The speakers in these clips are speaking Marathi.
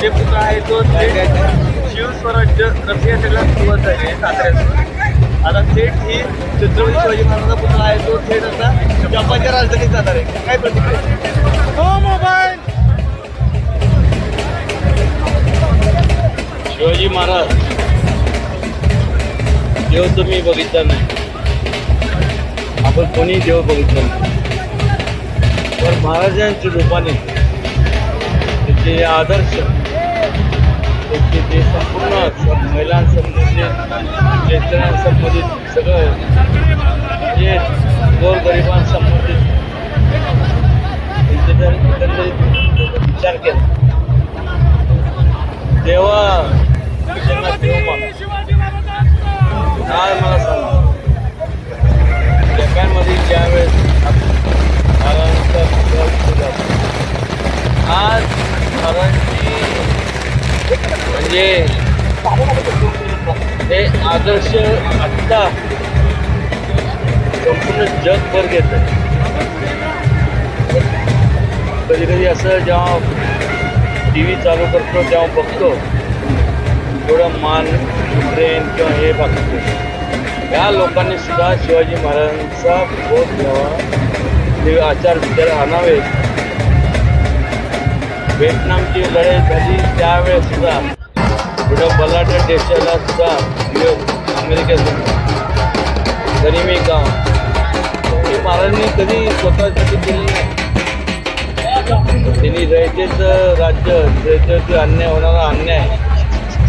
जे पुतळा आहे तो थेट शिवस्वराज्य रथयात्रेला सुरुवात झाली आहे साताऱ्यातून आता थेट ही छत्रपती शिवाजी महाराजांचा पुतळा आहे तो थेट आता जपानच्या राजधानीत जाणार आहे. काय प्रतिक्रिया? हो मोबाईल! शिवाजी महाराज देव तुम्ही बघितला नाही. आपण कोणी देव बघितला नाही. पण महाराजांच्या रूपाने जे आदर्श त्याचे जे संपूर्ण स- महिलांसंबंधित शेतकऱ्यांसंबंधित सगळं जे गोरगरिबांसंबंधित हे आदर्श आत्ता संपूर्ण जगभर घेत कधी कधी असं जेव्हा टी व्ही चालू करतो तेव्हा बघतो थोडं मान ट्रेन किंवा हे बघतो या लोकांनी सुद्धा शिवाजी महाराजांचा बोध घ्यावा. ते आचार विचार आणावे व्हिएतनामची लढाई झाली त्यावेळेस पुढं थोड्या बलाढ्य देशाला सुद्धा विरोध अमेरिकेतून मी गाव. हे महाराजांनी कधी स्वतःसाठी दिली नाही. त्यांनी रयतेचं राज्य रयतेवरती अन्याय होणारा अन्याय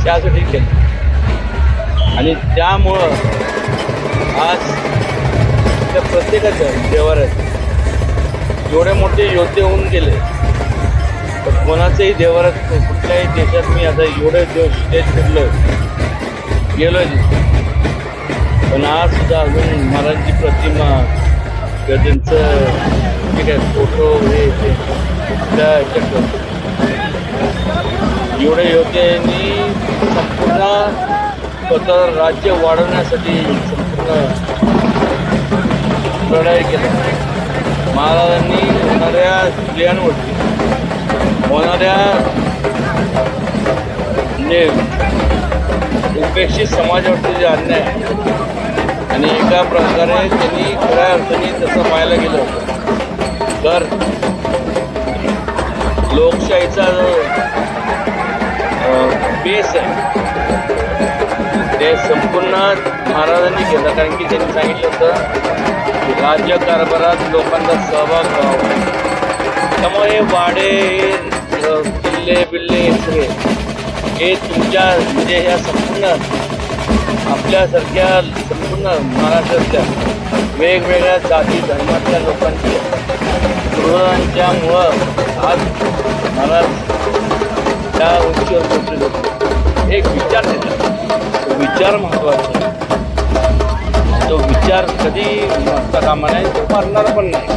त्यासाठी केलं. आणि त्यामुळं आज त्या प्रत्येकाच्या देवाऱ्यात एवढे मोठे योद्धे होऊन गेले. कोणाचंही देवरात कुठल्याही देशात मी आता एवढे देव स्टेज फिरलो गेलो पण आज सुद्धा अजून महाराजांची प्रतिमा किंवा त्यांचं जे काय फोटो हे ते त्या ह्याच्यात एवढे योग्यांनी संपूर्ण स्वतः राज्य वाढवण्यासाठी संपूर्ण लढाई केली. महाराजांनी होणाऱ्या स्त्रियांवरती होणाऱ्या म्हणजे उपेक्षित समाजावरती जे अन्याय आहे, आणि एका प्रकारे त्यांनी खऱ्या अर्थाने तसं पाहायला गेलं तर लोकशाहीचा जो बेस आहे ते संपूर्ण महाराजांनी घेतला. कारण की त्यांनी सांगितलं होतं की राज्य लोकांचा सहभाग व्हावा. त्यामुळे वाडे हे किल्ले बिल्ले सगळे हे तुमच्या म्हणजे ह्या संपूर्ण आपल्यासारख्या संपूर्ण महाराष्ट्रातल्या वेगवेगळ्या जाती धर्मातल्या लोकांची मुळं आज महाराज त्या उंचीवर पोहोचले होते एक विचार देतात. विचार महत्त्वाचा तो विचार कधी मरता कामा नाही तो मारणार पण नाही.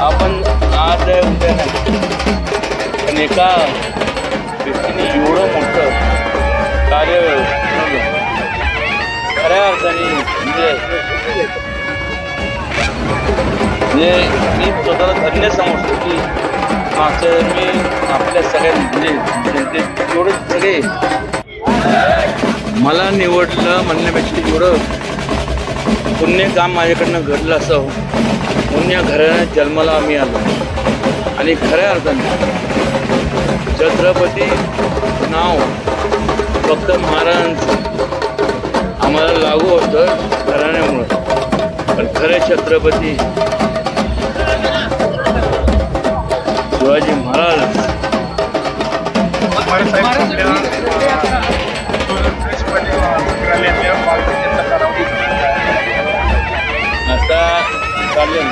आपण आज उद्या नाही. पण एका व्यक्तीने एवढं मोठं कार्य खऱ्या अर्थाने म्हणजे म्हणजे मी स्वतःला धन्य समजतो की मागच्या मी आपल्या सगळ्या म्हणजे जनते एवढं सगळे मला निवडलं म्हणण्यापेक्षा एवढं पुण्य काम माझ्याकडनं घडलं असं. पुण्य घराण्यात जन्माला आम्ही आलो. आणि खऱ्या अर्थाने छत्रपती नाव फक्त महाराजांचं. आम्हाला लागू होतं घराण्यामुळं. पण खरे छत्रपती शिवाजी महाराज. आता चालेल.